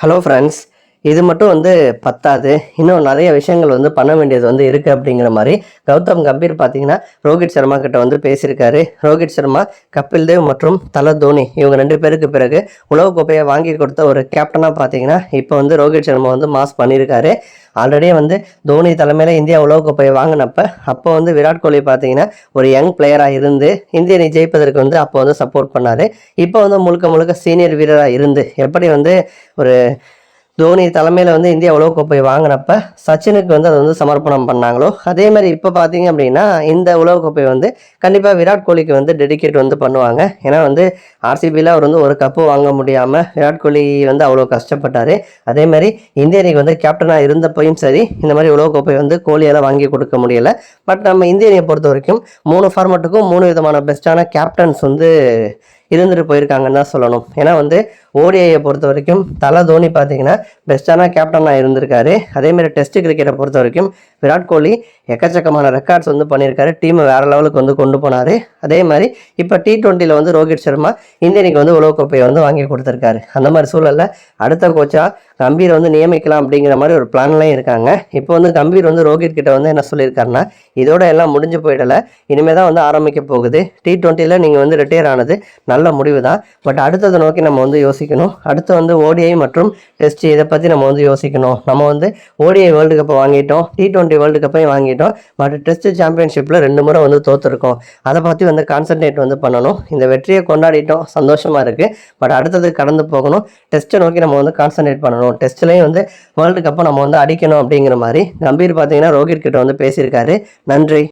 Hello friends இது மட்டும் வந்து பத்தாது. இன்னும் நிறைய விஷயங்கள் வந்து பண்ண வேண்டியது வந்து இருக்குது அப்படிங்கிற மாதிரி கௌதம் கம்பீர் பார்த்தீங்கன்னா ரோஹித் சர்மா கிட்ட வந்து பேசியிருக்காரு. ரோஹித் சர்மா கபில் தேவ் மற்றும் தல தோனி இவங்க ரெண்டு பேருக்கு பிறகு உலகக்கோப்பையை வாங்கி கொடுத்த ஒரு கேப்டனாக பார்த்தீங்கன்னா இப்போ வந்து ரோஹித் சர்மா வந்து மாஸ் பண்ணியிருக்காரு. ஆல்ரெடியே வந்து தோனி தலைமையில் இந்தியா உலகக்கோப்பையை வாங்கினப்ப அப்போ வந்து விராட் கோலி பார்த்தீங்கன்னா ஒரு யங் பிளேயராக இருந்து இந்தியனை ஜெயிப்பதற்கு வந்து அப்போ வந்து சப்போர்ட் பண்ணார். இப்போ வந்து முழுக்க முழுக்க சீனியர் வீரராக இருந்து எப்படி வந்து ஒரு தோனி தலைமையில் வந்து இந்தியா உலகக்கோப்பை வாங்கினப்ப சச்சினுக்கு வந்து அதை வந்து சமர்ப்பணம் பண்ணாங்களோ? அதே மாதிரி இப்போ பார்த்தீங்க அப்படின்னா இந்த உலகக்கோப்பை வந்து கண்டிப்பாக விராட் கோலிக்கு வந்து டெடிகேட் வந்து பண்ணுவாங்க. ஏன்னா வந்து ஆர்சிபியில் அவர் வந்து ஒரு கப்பு வாங்க முடியாமல் விராட் கோலி வந்து அவ்வளோ கஷ்டப்பட்டார். அதே மாதிரி இந்திய அணிக்கு வந்து கேப்டனாக இருந்தப்பையும் சரி இந்த மாதிரி உலகக்கோப்பை வந்து கோலியால் வாங்கி கொடுக்க முடியல. பட் நம்ம இந்திய அணியை பொறுத்த வரைக்கும் மூணு ஃபார்மட்டுக்கும் மூணு விதமான பெஸ்ட்டான கேப்டன்ஸ் வந்து இருந்துட்டு போயிருக்காங்கன்னு தான் சொல்லணும். ஏன்னா வந்து ஓடிஐயை பொறுத்த வரைக்கும் தலை தோனி பார்த்தீங்கன்னா பெஸ்ட்டான கேப்டனாக இருந்திருக்காரு. அதேமாதிரி டெஸ்ட் கிரிக்கெட்டை பொறுத்த வரைக்கும் விராட் கோலி எக்கச்சக்கமான ரெக்கார்ட்ஸ் வந்து பண்ணியிருக்காரு. டீமை வேறு லெவலுக்கு வந்து கொண்டு போனார். அதே மாதிரி இப்போ டி ட்வெண்ட்டியில் வந்து ரோஹித் சர்மா இந்தியனுக்கு வந்து உலகக்கோப்பையை வந்து வாங்கி கொடுத்துருக்காரு. அந்த மாதிரி சூழலில் அடுத்த கோச்சாக கம்பீர் வந்து நியமிக்கலாம் அப்படிங்கிற மாதிரி ஒரு பிளான்லையும் இருக்காங்க. இப்போ வந்து கம்பீர் வந்து ரோஹித் கிட்ட வந்து என்ன சொல்லியிருக்காருன்னா இதோட எல்லாம் முடிஞ்சு போயிடலை. இனிமேல் தான் வந்து ஆரம்பிக்க போகுது. டி ட்வெண்ட்டியில் நீங்கள் வந்து ரிட்டையர் ஆனது நல்ல நல்ல முடிவு தான் பட் அடுத்ததை நோக்கி நம்ம வந்து யோசிக்கணும். அடுத்து வந்து ஓடிஐ மற்றும் டெஸ்ட் இதை பற்றி நம்ம வந்து யோசிக்கணும். நம்ம வந்து ஓடிஐ வேர்ல்டு கப்பை வாங்கிட்டோம். டி டுவெண்ட்டி வேர்ல்டு கப்பையும் வாங்கிட்டோம். பட் டெஸ்ட் சாம்பியன்ஷிப்பில் ரெண்டு முறை வந்து தோற்றுருக்கோம் அதை பற்றி வந்து கான்சென்ட்ரேட் வந்து பண்ணணும். இந்த வெற்றியை கொண்டாடிட்டோம். சந்தோஷமாக இருக்குது பட் அடுத்தது கடந்து போகணும். டெஸ்ட்டை நோக்கி நம்ம வந்து கான்சென்ட்ரேட் பண்ணணும். டெஸ்ட்லேயும் வந்து வேர்ல்டு கப்பை நம்ம வந்து அடிக்கணும் அப்படிங்கிற மாதிரி. கம்பீர் பார்த்தீங்கன்னா ரோஹித் கிட்ட வந்து பேசியிருக்காரு. நன்றி.